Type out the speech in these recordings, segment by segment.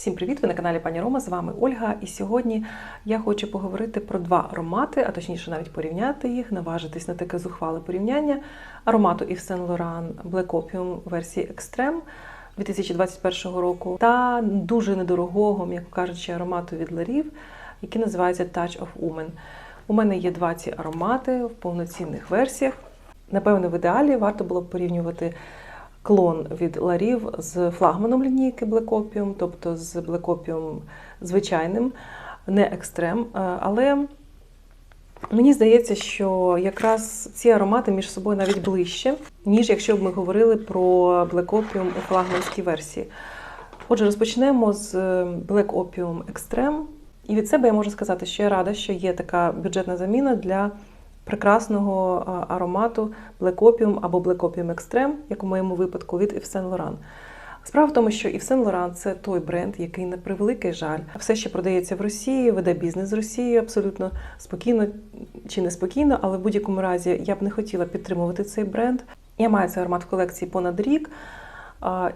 Всім привіт! Ви на каналі Пані Рома. З вами Ольга. І сьогодні я хочу поговорити про два аромати, а точніше навіть порівняти їх, наважитись на таке зухвале порівняння аромату Yves Saint Laurent Black Opium версії Extreme 2021 року та дуже недорогого, м'яко кажучи, аромату від Ларів, який називається Touch of Woman. У мене є два ці аромати в повноцінних версіях. Напевно, в ідеалі варто було б порівнювати клон від ларів з флагманом лінійки Opium, тобто з Opium звичайним, не екстрем. Але мені здається, що якраз ці аромати між собою навіть ближче, ніж якщо б ми говорили про Opium у флагманській версії. Отже, розпочнемо з Black Opium Extreme. І від себе я можу сказати, що я рада, що є така бюджетна заміна для прекрасного аромату Black Opium або Black Opium Extreme, як у моєму випадку, від Yves Saint Laurent. Справа в тому, що Yves Saint Laurent – це той бренд, який на превеликий жаль, все ще продається в Росії, веде бізнес з Росією абсолютно спокійно чи не спокійно, але в будь-якому разі я б не хотіла підтримувати цей бренд. Я маю цей аромат в колекції понад рік.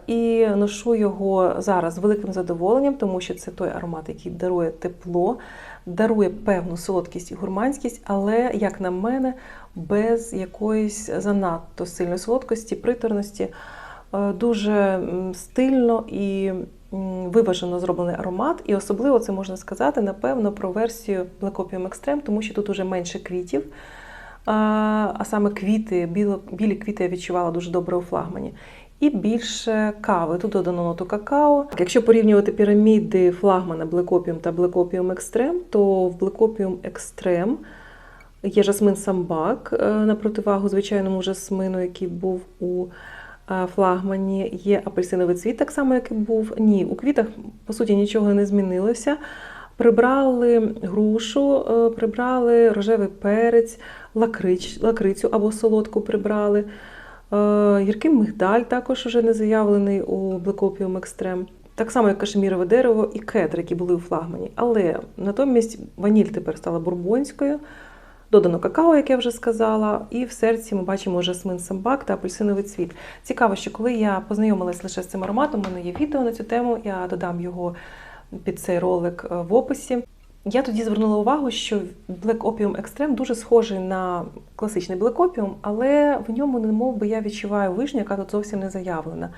І ношу його зараз з великим задоволенням, тому що це той аромат, який дарує тепло, дарує певну солодкість і гурманськість, але, як на мене, без якоїсь занадто сильної солодкості, приторності, дуже стильно і виважено зроблений аромат. І особливо це можна сказати, напевно, про версію Black Opium Extreme, тому що тут уже менше квітів. А саме квіти, білі квіти я відчувала дуже добре у флагмані і більше кави. Тут додано ноту какао. Якщо порівнювати піраміди флагмана Black Opium та Black Opium Extreme, то в Black Opium Extreme є жасмин самбак на противагу звичайному жасмину, який був у флагмані. Є апельсиновий цвіт, так само, як і був. Ні, у квітах, по суті, нічого не змінилося. Прибрали грушу, прибрали рожевий перець, лакрич, лакрицю або солодку прибрали. Гіркий мигдаль також вже не заявлений у Black Opium Extreme. Так само, як кашемірове дерево і кедр, які були у флагмані. Але натомість ваніль тепер стала бурбонською, додано какао, як я вже сказала, і в серці ми бачимо жасмин самбак та апельсиновий цвіт. Цікаво, що коли я познайомилась лише з цим ароматом, у мене є відео на цю тему, я додам його під цей ролик в описі. Я тоді звернула увагу, що Black Opium Extreme дуже схожий на класичний Black Opium, але в ньому, не мов би, я відчуваю вишню, яка тут зовсім не заявлена.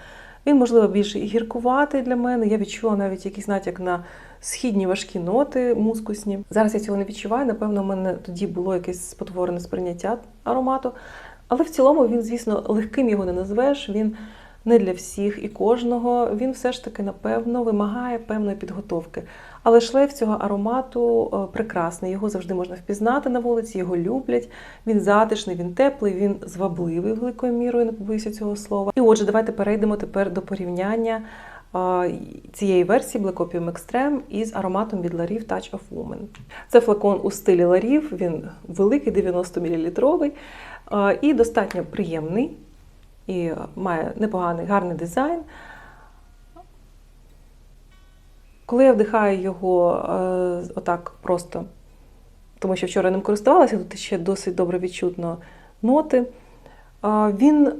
Він, можливо, більш гіркуватий для мене. Я відчула навіть якийсь натяк на східні важкі ноти мускусні. Зараз я цього не відчуваю. Напевно, у мене тоді було якесь спотворене сприйняття аромату. Але в цілому він, звісно, легким його не назвеш. Він не для всіх і кожного. Він все ж таки, напевно, вимагає певної підготовки. Але шлейф цього аромату прекрасний. Його завжди можна впізнати на вулиці, його люблять. Він затишний, він теплий, він звабливий великою мірою, не побоюся цього слова. І отже, давайте перейдемо тепер до порівняння цієї версії Black Opium Extreme із ароматом від Ларів Touch of Woman. Це флакон у стилі Ларів, він великий, 90 мл і достатньо приємний і має непоганий гарний дизайн. Коли я вдихаю його е, отак просто, тому що вчора ним користувалася, тут ще досить добре відчутно ноти, е, він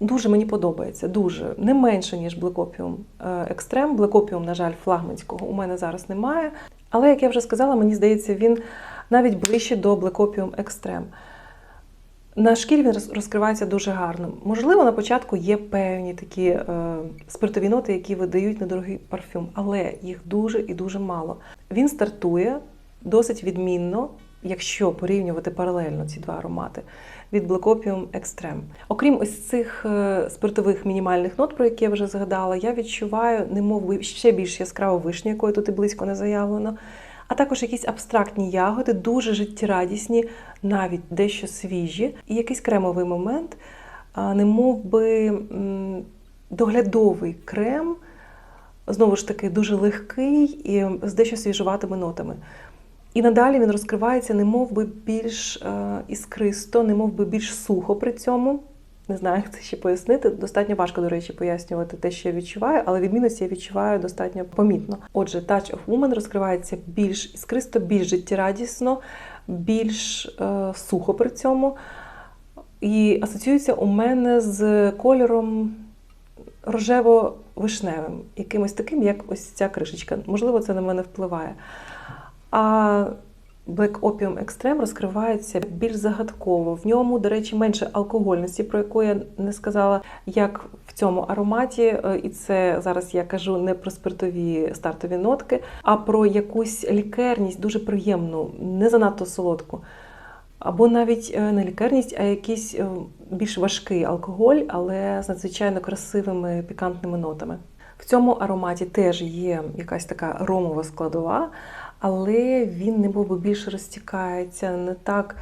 дуже мені подобається, дуже не менше, ніж Black Opium Extreme. Black Opium, на жаль, флагманського у мене зараз немає. Але, як я вже сказала, мені здається, він навіть ближче до Black Opium Extreme. На шкірі він розкривається дуже гарно. Можливо, на початку є певні такі е, спиртові ноти, які видають недорогий парфюм, але їх дуже і дуже мало. Він стартує досить відмінно, якщо порівнювати паралельно ці два аромати від Black Opium Extreme. Окрім ось цих е, спиртових мінімальних нот, про які я вже згадала, я відчуваю, немов ще більш яскраву вишню, якої тут і близько не заявлено а також якісь абстрактні ягоди, дуже життєрадісні, навіть дещо свіжі, і якийсь кремовий момент, не би доглядовий крем, знову ж таки, дуже легкий і з дещо свіжуватими нотами. І надалі він розкривається, не би більш е, іскристо, не би більш сухо при цьому. Не знаю, як це ще пояснити. Достатньо важко, до речі, пояснювати те, що я відчуваю, але відмінності я відчуваю достатньо помітно. Отже, Touch of Woman розкривається більш іскристо, більш життєрадісно, більш е, сухо при цьому. І асоціюється у мене з кольором рожево вишневим, якимось таким, як ось ця кришечка. Можливо, це на мене впливає. А Black Opium Extreme розкривається більш загадково. В ньому, до речі, менше алкогольності, про яку я не сказала, як в цьому ароматі. Е, І це зараз я кажу не про спиртові стартові нотки, а про якусь лікерність, дуже приємну, не занадто солодку. Або навіть е, не лікарність, а якийсь е, більш важкий алкоголь, але з надзвичайно красивими пікантними нотами. В цьому ароматі теж є якась така ромова складова, але він не би більше розтікається, не так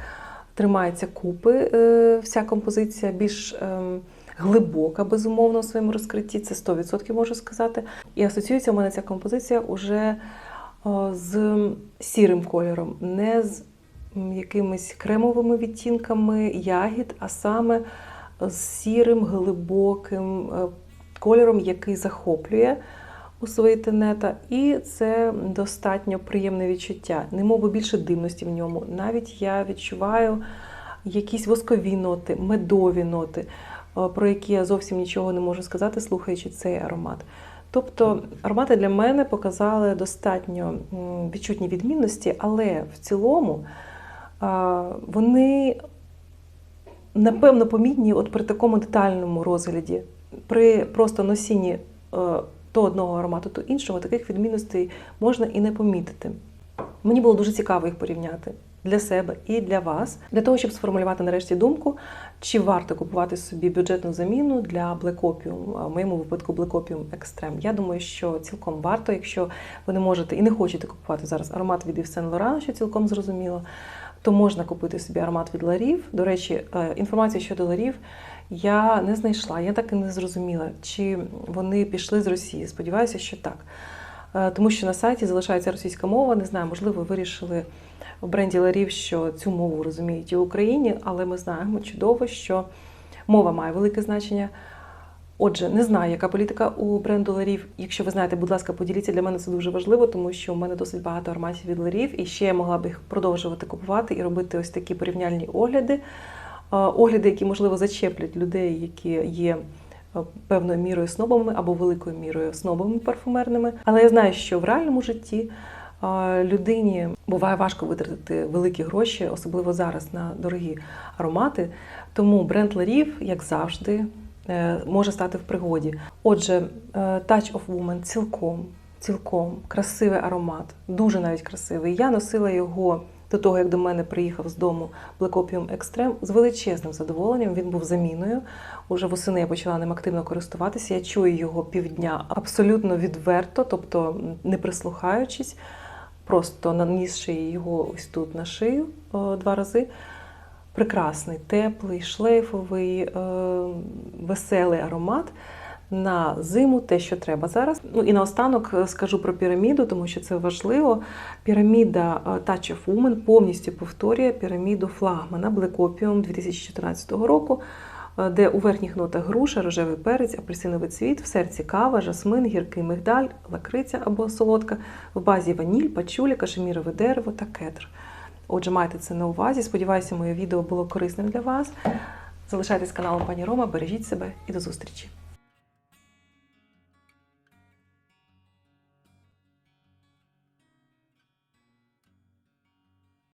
тримається купи. е, Вся композиція більш ем, глибока, безумовно, у своєму розкритті. Це 100% можу сказати. І асоціюється у мене ця композиція уже о, з сірим кольором, не з якимись кремовими відтінками ягід, а саме з сірим, глибоким е, кольором, який захоплює у свої тенета, і це достатньо приємне відчуття. Немов більше димності в ньому. Навіть я відчуваю якісь воскові ноти, медові ноти, е, про які я зовсім нічого не можу сказати, слухаючи цей аромат. Тобто аромати для мене показали достатньо відчутні відмінності, але в цілому вони напевно помітні от при такому детальному розгляді, при просто носінні е, то одного аромату, то іншого, таких відмінностей можна і не помітити. Мені було дуже цікаво їх порівняти для себе і для вас, для того, щоб сформулювати нарешті думку, чи варто купувати собі бюджетну заміну для Opium, а в моєму випадку Opium Extreme. Я думаю, що цілком варто, якщо ви не можете і не хочете купувати зараз аромат від Yves Saint Laurent, що цілком зрозуміло, то можна купити собі аромат від Ларів. До речі, е, інформацію щодо Ларів я не знайшла, я так і не зрозуміла, чи вони пішли з Росії. Сподіваюся, що так. Е, Тому що на сайті залишається російська мова. Не знаю, можливо, вирішили в бренді Ларів, що цю мову розуміють і в Україні, але ми знаємо чудово, що мова має велике значення. Отже, не знаю, яка політика у бренду Ларів. Якщо ви знаєте, будь ласка, поділіться для мене це дуже важливо, тому що у мене досить багато ароматів від Ларів, і ще я могла б їх продовжувати купувати і робити ось такі порівняльні огляди. Огляди, які можливо зачеплять людей, які є е, певною мірою снобами або великою мірою снобами парфумерними. Але я знаю, що в реальному житті людині буває важко витратити великі гроші, особливо зараз на дорогі аромати. Тому бренд Ларів, як завжди, може стати в пригоді. Отже, е, Touch of Woman цілком, цілком красивий аромат, дуже навіть красивий. Я носила його до того, як до мене приїхав з дому Black Opium Extreme з величезним задоволенням. Він був заміною. Уже восени я почала ним активно користуватися. Я чую його півдня абсолютно відверто, тобто не прислухаючись, просто нанісши його ось тут на шию о, два рази. Прекрасний, теплий, шлейфовий, е, веселий аромат. На зиму те, що треба зараз. Ну і наостанок е, скажу про піраміду, тому що це важливо. Піраміда е, Touch of Woman повністю повторює піраміду флагмана Black Opium 2014 року, де у верхніх нотах груша, рожевий перець, апельсиновий цвіт, в серці кава, жасмин, гіркий мигдаль, лакриця або солодка, в базі ваніль, пачулі, кашемірове дерево та кедр. Отже, майте це на увазі. Сподіваюся, моє відео було корисним для вас. Залишайтесь каналом пані Рома, бережіть себе і до зустрічі!